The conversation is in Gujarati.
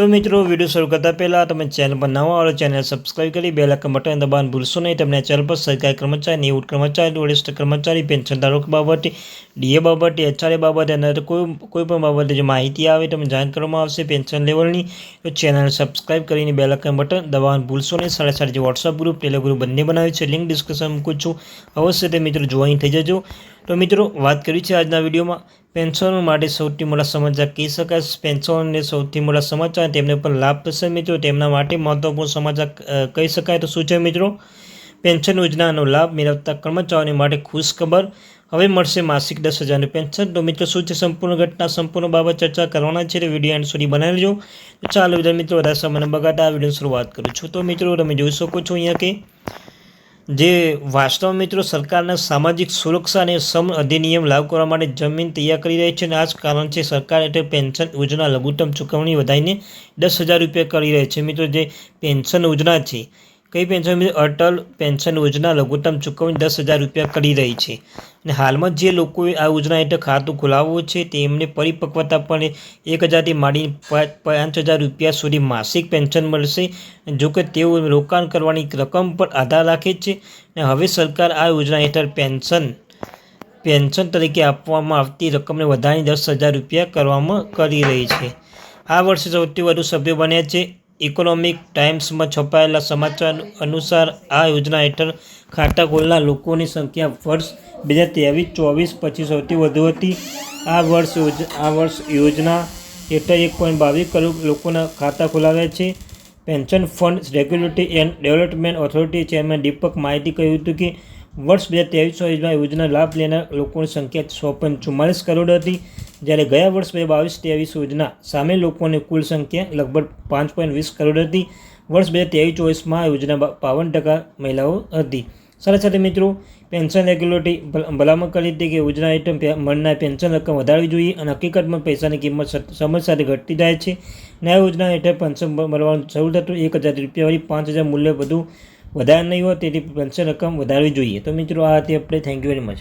તો મિત્રો, વીડિયો શરૂ કરતાં પહેલાં તમે ચેનલ પર નવા આવો ચેનલ સબસ્ક્રાઈબ કરી બે લાખ બટન દબાણ ભૂલશો નહીં. તમને ચેનલ પર સરકારી કર્મચારી, નિવૃત્ત કર્મચારી વરિષ્ઠ કર્મચારી પેન્શન ધારક બાબતે ડીએ બાબતે એચઆરએ બાબતે અને કોઈ કોઈ પણ બાબતે જે માહિતી આવે તમને જાણ કરવામાં આવશે પેન્શન લેવલની તો ચેનલ સબસ્ક્રાઈબ કરીને બે લાખ બટન દબાણ ભૂલશો નહીં. સાડા સાડા જે વોટ્સઅપ ગ્રુપ ટેલિગ્રુપ બંને બનાવ્યું છે. લિંક ડિસ્કશન મૂકું છું. અવશ્ય તે મિત્રો જોઈન થઈ જજો. તો મિત્રો, વાત કરી છે આજના વિડીયોમાં. પેન્શનો માટે સૌથી મોટા સમાચાર કહી શકાય પેન્શનને સૌથી મોટા સમાચાર તેમને પણ લાભ થશે મિત્રો. તેમના માટે મહત્વપૂર્ણ સમાચાર કહી શકાય તો શું છે મિત્રો? પેન્શન યોજનાનો લાભ મેળવતા કર્મચારીઓને માટે ખુશ ખબર હવે મળશે માસિક દસ હજારનું પેન્શન તો મિત્રો, શું છે સંપૂર્ણ ઘટના? સંપૂર્ણ બાબત ચર્ચા કરવાના છે. વીડિયો એન્ડ સુધી બનાવી લેજો ચાલો વિદ્યાર્થી મિત્રો, વધારે સમય બગાડતા આ વીડિયો શરૂઆત કરું છું. તો મિત્રો, તમે જોઈ શકો છો અહીંયા કે જે વાસ્તવ મિત્રો સરકારના સામાજિક સુરક્ષા અને સમ અધિનિયમ લાગુ કરવા માટે જમીન તૈયાર કરી રહી છે અને આ જ કારણ છે સરકાર એટલે પેન્શન યોજના લઘુત્તમ ચૂકવણી વધારીને દસ હજાર રૂપિયા કરી રહી છે. મિત્રો, જે પેન્શન યોજના છે કઈ પેન્શન અટલ પેન્શન યોજના લઘુત્તમ ચૂકવણી દસ હજાર રૂપિયા કરી રહી છે. અને હાલમાં જે લોકોએ આ યોજના હેઠળ ખાતું ખોલાવવું છે, તેમને પરિપક્વતા પણ એક હજારથી માંડીને પાંચ હજાર રૂપિયા સુધી માસિક પેન્શન મળશે. જો કે તેઓ રોકાણ કરવાની રકમ પર આધાર રાખે છે. અને હવે સરકાર આ યોજના હેઠળ પેન્શન પેન્શન તરીકે આપવામાં આવતી રકમને વધારીને દસ હજાર રૂપિયા કરવામાં કરી રહી છે. આ વર્ષે સૌથી વધુ સભ્યો બન્યા છે ઇકોનોમિક ટાઈમ્સમાં છપાયેલા સમાચાર અનુસાર આ યોજના હેઠળ ખાતા ખોલનાર લોકોની સંખ્યા વર્ષ બે હજાર ત્રેવીસ, ચોવીસ પછી સૌથી વધુ હતી. આ વર્ષ આ વર્ષ યોજના હેઠળ એક પોઈન્ટ બાવીસ કરોડ લોકોના ખાતા ખોલાવ્યા છે. Pension fund regulatory and development authority chairman Deepak માહિતી કહ્યું હતું કે વર્ષ બે હજાર ત્રેવીસ ચોવીસમાં યોજના લાભ લેનાર લોકોની સંખ્યા સો પોઈન્ટ ચુમ્માલીસ કરોડ હતી. જ્યારે ગયા વર્ષ બે બાવીસ ત્રેવીસ યોજના સામે લોકોની કુલ સંખ્યા લગભગ પાંચ પોઈન્ટ વીસ કરોડ હતી. વર્ષ બે હજાર ત્રેવીસ ચોવીસમાં યોજના બાવન ટકા મહિલાઓ હતી. સાથે સાથે મિત્રો, પેન્શન રેગ્યુલેટરી ભલ- ભલામણ કરી હતી કે યોજના હેઠળ મળનાર પેન્શન રકમ વધારવી જોઈએ અને હકીકતમાં પૈસાની કિંમત સમય સાથે ઘટતી જાય છે. અને યોજના હેઠળ પેન્શન મળવાનું શરૂ થતું. એક હજાર રૂપિયાવાળી પાંચ હજાર મૂલ્ય બધું વધારે નહીં હોય, તેથી પેન્શન રકમ વધારવી જોઈએ. તો મિત્રો, આ હતી આપણે થેન્ક યુ વેરી મચ